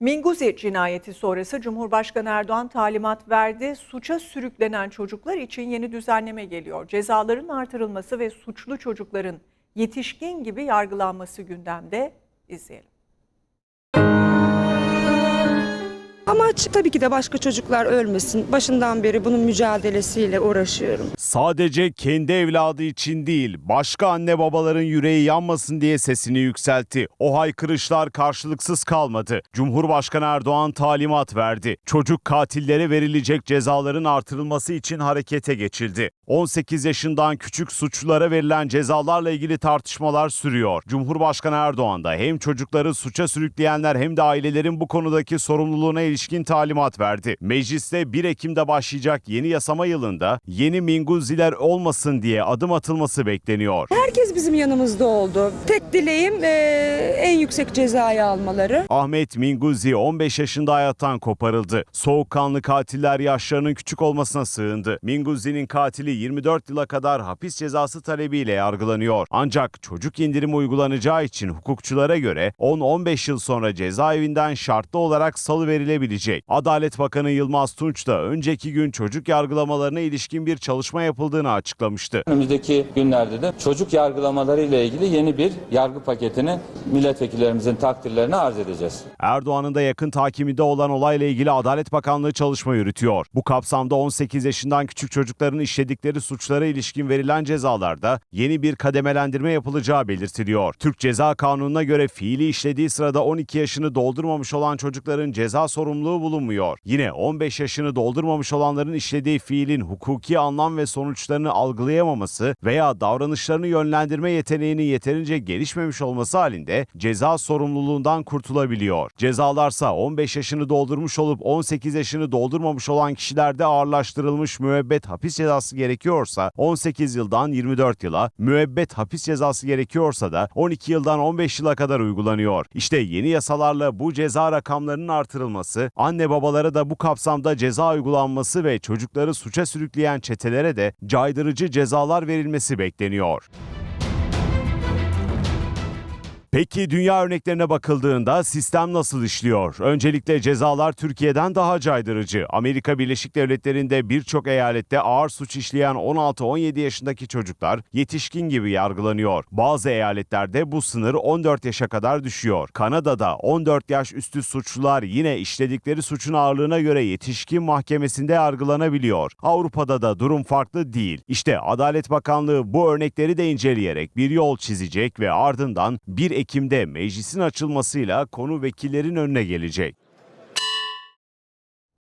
Minguzi cinayeti sonrası Cumhurbaşkanı Erdoğan talimat verdi. Suça sürüklenen çocuklar için yeni düzenleme geliyor. Cezaların artırılması ve suçlu çocukların yetişkin gibi yargılanması gündemde. İzleyelim. Amaç tabii ki de başka çocuklar ölmesin. Başından beri bunun mücadelesiyle uğraşıyorum. Sadece kendi evladı için değil, başka anne babaların yüreği yanmasın diye sesini yükseltti. O haykırışlar karşılıksız kalmadı. Cumhurbaşkanı Erdoğan talimat verdi. Çocuk katillere verilecek cezaların artırılması için harekete geçildi. 18 yaşından küçük suçlulara verilen cezalarla ilgili tartışmalar sürüyor. Cumhurbaşkanı Erdoğan da hem çocukları suça sürükleyenler hem de ailelerin bu konudaki sorumluluğuna ilişkin talimat verdi. Mecliste 1 Ekim'de başlayacak yeni yasama yılında yeni minguziler olmasın diye adım atılması bekleniyor. Herkes bizim yanımızda oldu. Tek dileğim eee, en yüksek cezayı almaları. Ahmet Minguzi 15 yaşında hayattan koparıldı. Soğukkanlı katiller yaşlarının küçük olmasına sığındı. Minguzi'nin katili 24 yıla kadar hapis cezası talebiyle yargılanıyor. Ancak çocuk indirimi uygulanacağı için hukukçulara göre 10-15 yıl sonra cezaevinden şartlı olarak salı verilebilecek. Adalet Bakanı Yılmaz Tunç da önceki gün çocuk yargılamalarına ilişkin bir çalışma yapıldığını açıklamıştı. Önümüzdeki günlerde de çocuk yargılamaları ile ilgili yeni bir yargı paketini milletvekillerimizin takdirlerine arz edeceğiz. Erdoğan'ın da yakın takiminde olan olayla ilgili Adalet Bakanlığı çalışma yürütüyor. Bu kapsamda 18 yaşından küçük çocukların işledikleri suçlara ilişkin verilen cezalarda yeni bir kademelendirme yapılacağı belirtiliyor. Türk Ceza Kanunu'na göre fiili işlediği sırada 12 yaşını doldurmamış olan çocukların ceza sorumluluğu bulunmuyor. Yine 15 yaşını doldurmamış olanların işlediği fiilin hukuki anlam ve sonuçlarını algılayamaması veya davranışlarını yönlendirme yeteneğinin yeterince gelişmemiş olması halinde ceza sorumluluğundan kurtulabiliyor. Cezalarsa 15 yaşını doldurmuş olup 18 yaşını doldurmamış olan kişilerde ağırlaştırılmış müebbet hapis cezası gerekiyorsa 18 yıldan 24 yıla, müebbet hapis cezası gerekiyorsa da 12 yıldan 15 yıla kadar uygulanıyor. İşte yeni yasalarla bu ceza rakamlarının artırılması, anne babalara da bu kapsamda ceza uygulanması ve çocukları suça sürükleyen çetelere de caydırıcı cezalar verilmesi bekleniyor. Peki dünya örneklerine bakıldığında sistem nasıl işliyor? Öncelikle cezalar Türkiye'den daha caydırıcı. Amerika Birleşik Devletleri'nde birçok eyalette ağır suç işleyen 16-17 yaşındaki çocuklar yetişkin gibi yargılanıyor. Bazı eyaletlerde bu sınır 14 yaşa kadar düşüyor. Kanada'da 14 yaş üstü suçlular yine işledikleri suçun ağırlığına göre yetişkin mahkemesinde yargılanabiliyor. Avrupa'da da durum farklı değil. İşte Adalet Bakanlığı bu örnekleri de inceleyerek bir yol çizecek ve ardından 1 Ekim'de meclisin açılmasıyla konu vekillerin önüne gelecek.